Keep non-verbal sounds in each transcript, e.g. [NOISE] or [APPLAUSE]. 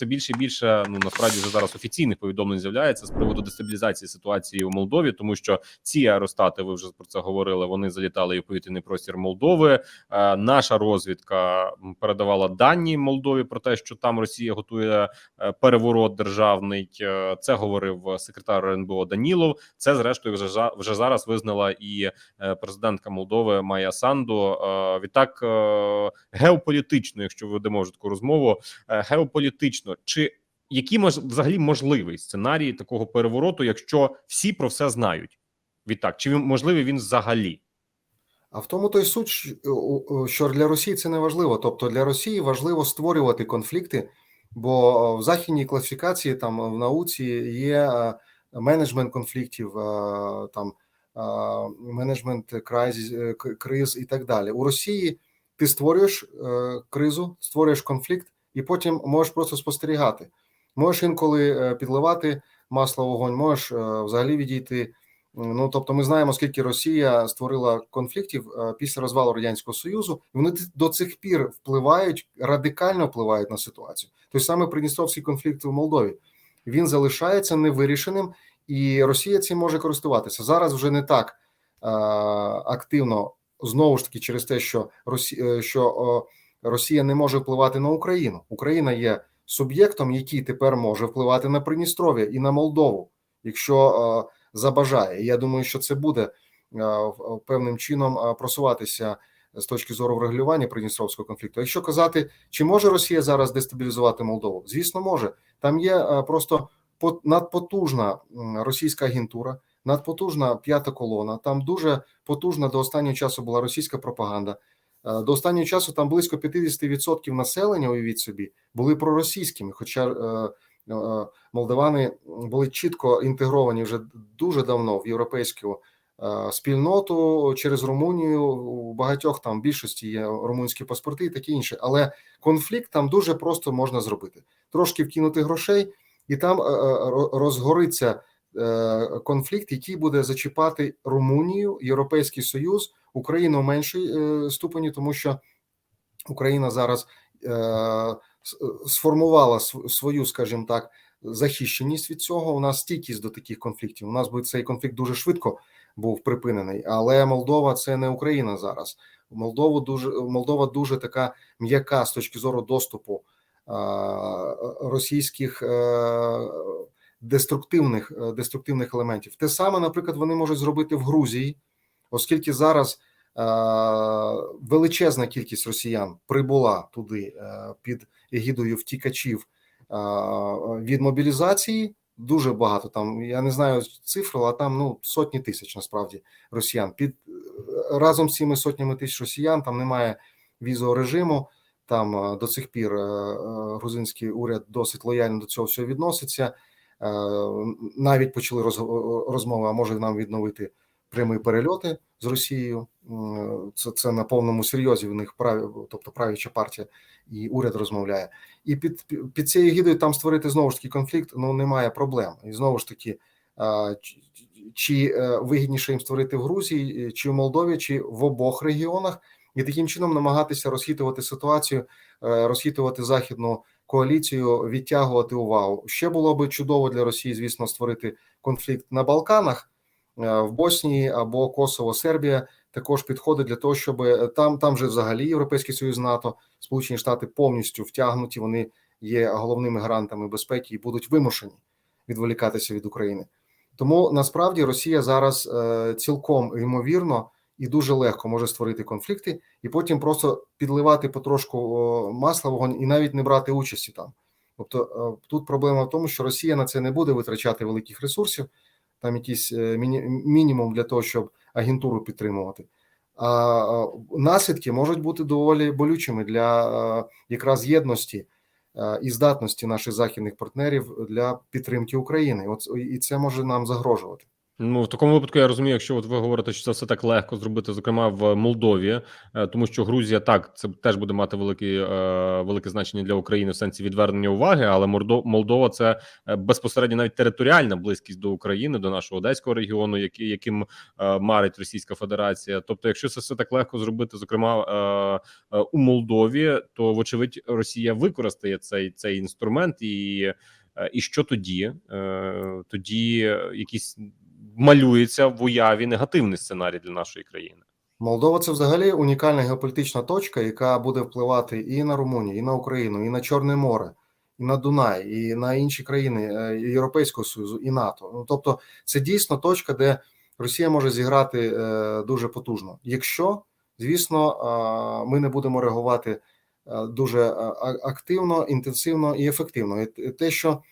все більше і більше ну насправді вже зараз офіційних повідомлень з'являється з приводу дестабілізації ситуації у Молдові, тому що ці аеростати, ви вже про це говорили. Вони залітали і в повітряний простір Молдови. Е, наша розвідка передавала дані Молдові про те, що там Росія готує е, переворот державний. Е, Це говорив секретар РНБО Данілов. Це зрештою вже вже зараз визнала і е, президентка Молдови Майя Санду. Відтак геополітично, якщо ведемо вже таку розмову, е, геополітично чи які мож, взагалі можливий сценарій такого перевороту, якщо всі про все знають? Відтак, чи можливий він взагалі? А в тому той суть, о- о, що для Росії це не важливо. Тобто для Росії важливо створювати конфлікти, бо в західній класифікації там в науці є е, менеджмент конфліктів, е, там е, менеджмент е, криз і так далі. У Росії ти створюєш е, кризу, створюєш конфлікт, і потім можеш просто спостерігати. Можеш інколи е, підливати масло вогонь, можеш е, взагалі відійти. Ну тобто, ми знаємо, скільки Росія створила конфліктів е, після розвалу радянського союзу. і Вони до цих пір впливають радикально впливають на ситуацію. Той самий Придністровський конфлікт в Молдові він залишається невирішеним, і Росія цим може користуватися зараз. Вже не так активно знову ж таки через те, що Росія, що Росія не може впливати на Україну. Україна є суб'єктом, який тепер може впливати на Придністров'я і на Молдову, якщо е, забажає. Я думаю, що це буде е, в- певним чином е, просуватися з точки зору врегулювання Придністровського конфлікту. Якщо казати, чи може Росія зараз дестабілізувати Молдову? Звісно, може. Там є е, просто по- надпотужна російська агентура, надпотужна п'ята колона. Там дуже потужна до останнього часу була російська пропаганда. Е, До останнього часу там близько 50% населення, уявіть собі, були проросійськими. Хоча е, е, молдавани були чітко інтегровані вже дуже давно в європейську спільноту через Румунію. У багатьох там більшості є румунські паспорти і таке інше. Але конфлікт там дуже просто можна зробити: трошки вкинути грошей, і там ро- розгориться конфлікт, який буде зачіпати Румунію, Європейський Союз, Україну в меншій е, ступені, тому що Україна зараз е, сформувала свою, скажімо так, захищеність від цього. У нас стійкість до таких конфліктів. У нас би цей конфлікт дуже швидко був припинений, але Молдова це не Україна зараз. Молдову дуже Молдова дуже така м'яка з точки зору доступу російських е, деструктивних деструктивних елементів. Те саме, наприклад, вони можуть зробити в Грузії, оскільки зараз е, величезна кількість росіян прибула туди е, під егідою втікачів е, від мобілізації. Дуже багато там. Я не знаю цифру, а там ну сотні тисяч насправді росіян. Під разом з цими сотнями тисяч росіян там немає візового режиму. Там до цих пір грузинський уряд досить лояльно до цього всього відноситься. Навіть почали роз- розмови, а може нам відновити прямі перельоти з Росією. Це, це на повному серйозі. В них праві, тобто правляча партія і уряд розмовляє. І під, під цією гідою там створити знову ж таки конфлікт. Ну немає проблем. І знову ж таки, чи- е, вигідніше їм створити в Грузії, е, чи в Молдові, чи в обох регіонах, і таким чином намагатися розхитувати ситуацію, е, розхитувати західну коаліцію, відтягувати увагу. Ще було би чудово для Росії, звісно, створити конфлікт на Балканах в Боснії або Косово, Сербія. Також підходить для того, щоб е, там там же взагалі Європейський Союз, НАТО, Сполучені Штати повністю втягнуті. Вони є головними гарантами безпеки і будуть вимушені відволікатися від України. Тому насправді Росія зараз е, цілком ймовірно і дуже легко може створити конфлікти, і потім просто підливати потрошку масла вогонь і навіть не брати участі там. Тобто е, тут проблема в тому, що Росія на це не буде витрачати великих ресурсів, там якийсь е, міні, мінімум для того, щоб агентуру підтримувати. А наслідки можуть бути доволі болючими для е, якраз єдності е, і здатності наших західних партнерів для підтримки України. От і це може нам загрожувати. Ну в такому випадку я розумію, якщо от ви говорите, що це все так легко зробити, зокрема в Молдові, е, тому що Грузія так це теж буде мати велике, велике значення для України в сенсі відвернення уваги, але Молдова це е, безпосередньо навіть територіальна близькість до України, до нашого одеського регіону, який яким е, марить Російська Федерація. Тобто, якщо це все так легко зробити, зокрема у Молдові, то вочевидь Росія використає цей цей інструмент і. І що тоді? Тоді якісь малюється в уяві негативний сценарій для нашої країни. Молдова це взагалі унікальна геополітична точка, яка буде впливати і на Румунію, і на Україну, і на Чорне море, і на Дунай, і на інші країни е, Європейського Союзу, і НАТО. Ну тобто, це дійсно точка, де Росія може зіграти е, дуже потужно. Якщо, звісно, е, ми не будемо реагувати дуже активно, інтенсивно і ефективно. І те, що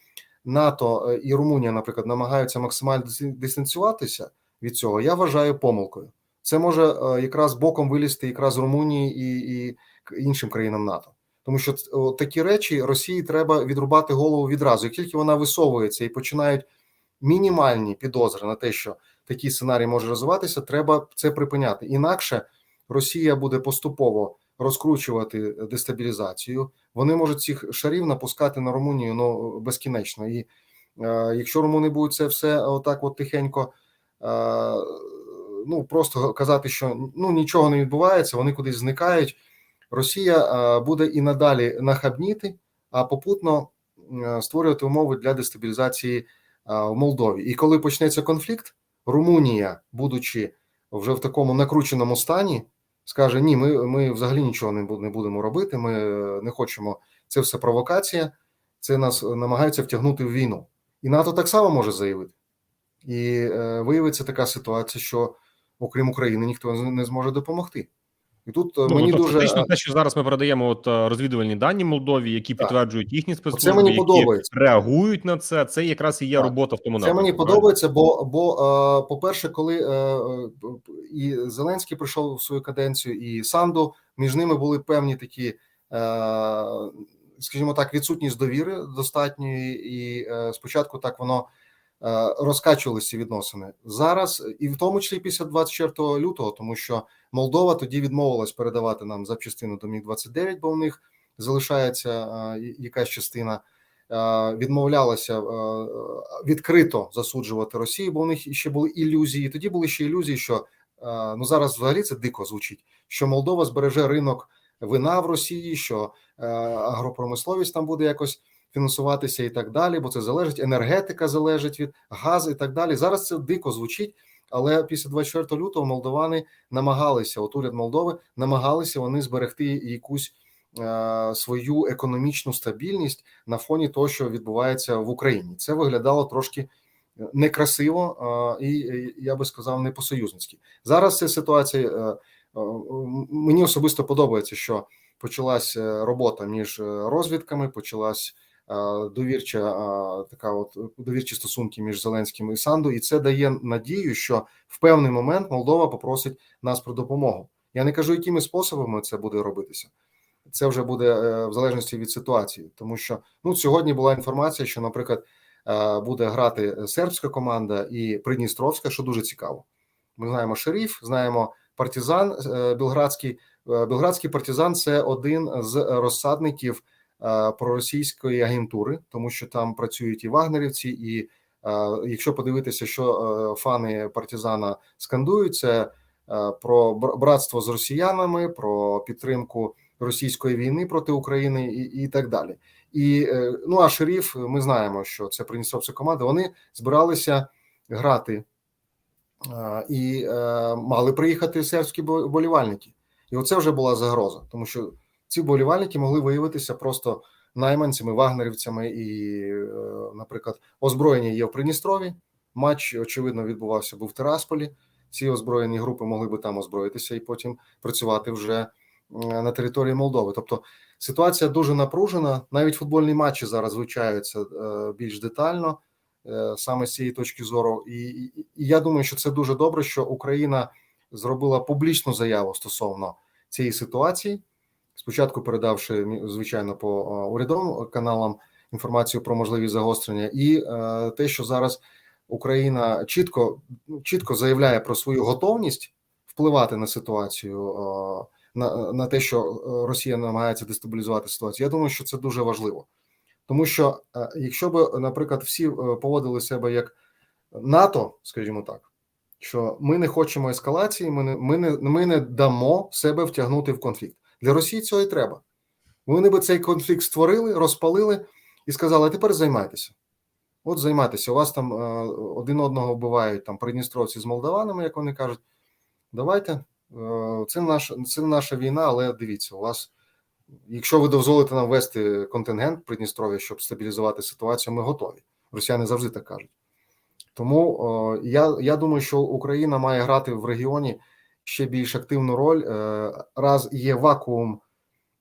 НАТО е, і Румунія, наприклад, намагаються максимально дистанціюватися від цього, я вважаю помилкою. Це може е, якраз боком вилізти якраз Румунії і, і іншим країнам НАТО. Тому що такі речі Росії треба відрубати голову відразу. Як тільки вона висовується і починають мінімальні підозри на те, що такий сценарій може розвиватися, треба це припиняти. Інакше Росія буде поступово розкручувати дестабілізацію. Вони можуть цих шарів напускати на Румунію ну безкінечно. І е, якщо румуни будуть це все отак, от тихенько. Е, ну просто казати, що ну нічого не відбувається, вони кудись зникають. Росія е, буде і надалі нахабніти, а попутно е, створювати умови для дестабілізації е, в Молдові. І коли почнеться конфлікт, Румунія, будучи вже в такому накрученому стані, скаже: Ні, ми, ми взагалі нічого не будемо робити. Ми е, не хочемо. Це все провокація. Це нас намагаються втягнути в війну. І НАТО так само може заявити. І е, виявиться така ситуація, що окрім України ніхто не зможе допомогти. І тут е, Ну, мені тобто, дуже те, що зараз ми передаємо от е, розвідувальні дані Молдові, які Так. підтверджують їхні це мені які подобається. реагують на це. Це якраз і є Так. робота в тому Це мені напрямку, подобається, бо бо е, по-перше, коли е, е, і Зеленський прийшов в свою каденцію, і Санду між ними були певні такі, скажімо так, відсутність довіри достатньої, і спочатку так воно розкачувалися ці відносини. Зараз, і в тому числі після 24 лютого, тому що Молдова тоді відмовилась передавати нам запчастину до Міг 29 бо в них залишається е, якась частина е, відмовлялася е, відкрито засуджувати Росію, бо у них ще були ілюзії. Тоді були ще ілюзії, що е, ну зараз взагалі це дико звучить, що Молдова збереже ринок вина в Росії, що е, агропромисловість там буде якось фінансуватися і так далі, бо це залежить, енергетика залежить від газ і так далі. Зараз це дико звучить. Але після 24 лютого молдовани намагалися, от уряд Молдови намагалися вони зберегти якусь е, свою економічну стабільність на фоні того, що відбувається в Україні. Це виглядало трошки некрасиво е, і е, я би сказав, не по-союзницьки. Зараз ця ситуація е, е, мені особисто подобається, що почалась е, робота між е, розвідками, почалась е, довірча е, така, от довірчі стосунки між Зеленським і Санду, і це дає надію, що в певний момент Молдова попросить нас про допомогу. Я не кажу, якими способами це буде робитися. Це вже буде е, в залежності від ситуації, тому що ну сьогодні була інформація, що, наприклад, е, буде грати сербська команда і Придністровська, що дуже цікаво. Ми знаємо шериф, знаємо партизан е, Білградський. Е, Білградський партизан це один з розсадників е, проросійської агентури, тому що там працюють і вагнерівці, і е, якщо подивитися, що е, фани партизана скандують, це е, про бр- братство з росіянами, про підтримку російської війни проти України і, і так далі. І е, ну а шериф, ми знаємо, що це Придністровська команда. Вони збиралися грати е, і е, мали приїхати сербські болівальники. І оце вже була загроза, тому що ці болівальники могли виявитися просто найманцями, вагнерівцями, і, е, наприклад, озброєння є в Придністрові. Матч, очевидно, відбувався був в Тирасполі. Ці озброєні групи могли би там озброїтися і потім працювати вже е, на території Молдови. Тобто ситуація дуже напружена. Навіть футбольні матчі зараз вивчаються е, більш детально, саме з цієї точки зору. І, і, і я думаю, що це дуже добре, що Україна зробила публічну заяву стосовно цієї ситуації. Спочатку передавши звичайно по урядовим каналам інформацію про можливі загострення, і е, те, що зараз Україна чітко чітко заявляє про свою готовність впливати на ситуацію, на, на те, що е, Росія намагається дестабілізувати ситуацію. Я думаю, що це дуже важливо, тому що е, якщо б, наприклад, всі поводили себе як НАТО, скажімо так, що ми не хочемо ескалації, ми не ми не ми не дамо себе втягнути в конфлікт. Для Росії цього і треба. Вони би цей конфлікт створили, розпалили і сказали: а тепер займайтеся. От займайтеся. У вас там е, один одного вбивають там придністровці з молдаванами, як вони кажуть. Давайте, е, це наша це наша війна, але дивіться, у вас, якщо ви дозволите нам вести контингент Придністров'я, щоб стабілізувати ситуацію, ми готові. Росіяни завжди так кажуть. Тому е, я, я думаю, що Україна має грати в регіоні ще більш активну роль. Е, раз є вакуум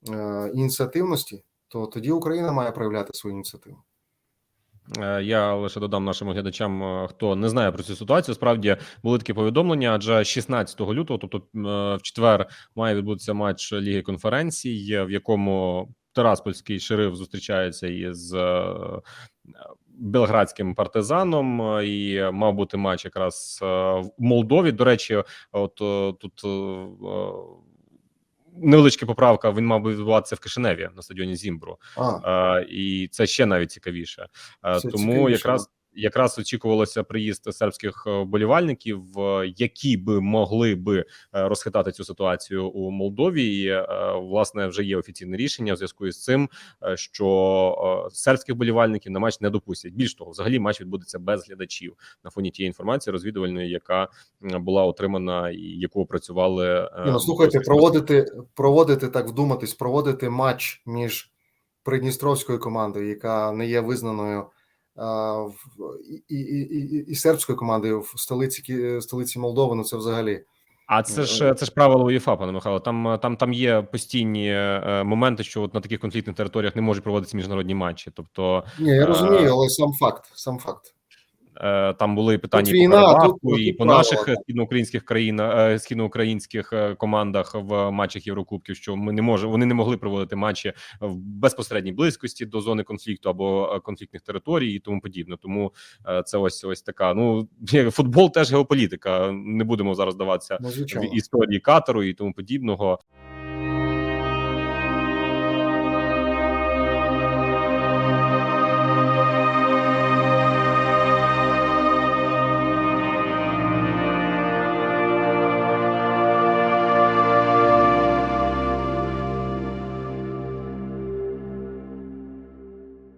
е, ініціативності, то тоді Україна має проявляти свою ініціативу. Е, Я лише додам нашим глядачам, хто не знає про цю ситуацію. Справді були такі повідомлення. Адже 16 лютого, тобто в четвер, має відбутися матч Ліги конференцій, в якому Тараспольський шериф зустрічається із Белградським партизаном, е, і мав бути матч якраз е, в Молдові. До речі, от е, тут. Невеличка поправка. Він мав би відбуватися в Кишиневі на стадіоні Зімбру. А, і це ще навіть цікавіше. Це Тому цікавіше, якраз якраз очікувалося приїзд сербських е, вболівальників, е, які би могли би е, розхитати цю ситуацію у Молдові. І власне вже є офіційне рішення в зв'язку із цим, що сербських вболівальників на матч не допустять. Більш того, взагалі матч відбудеться без глядачів на фоні тієї інформації розвідувальної, яка була отримана і яку опрацювали. ну, слухайте, проводити, проводити так вдуматись, проводити матч між Придністровською командою, яка не є визнаною, і, і, і, і, сербською командою в столиці Ки- столиці Молдови. Ну це взагалі. А це ж це ж правило УЄФА, пане Михайло. Там там там є постійні е, моменти, що от на таких конфліктних територіях не можуть проводитися міжнародні матчі. Тобто Ні, я Е, розумію, але сам факт, сам факт. Е, там були питання Тут і по Карабаху, тут- і тут по правила, наших східноукраїнських країнах, е, східноукраїнських е, командах в матчах Єврокубків, що ми не можемо, вони не могли проводити матчі в безпосередній близькості до зони конфлікту або конфліктних територій і тому подібне. Тому це ось ось така. Ну [LAUGHS] футбол теж геополітика. Не будемо зараз даватися Ну, в історії катеру і тому подібного.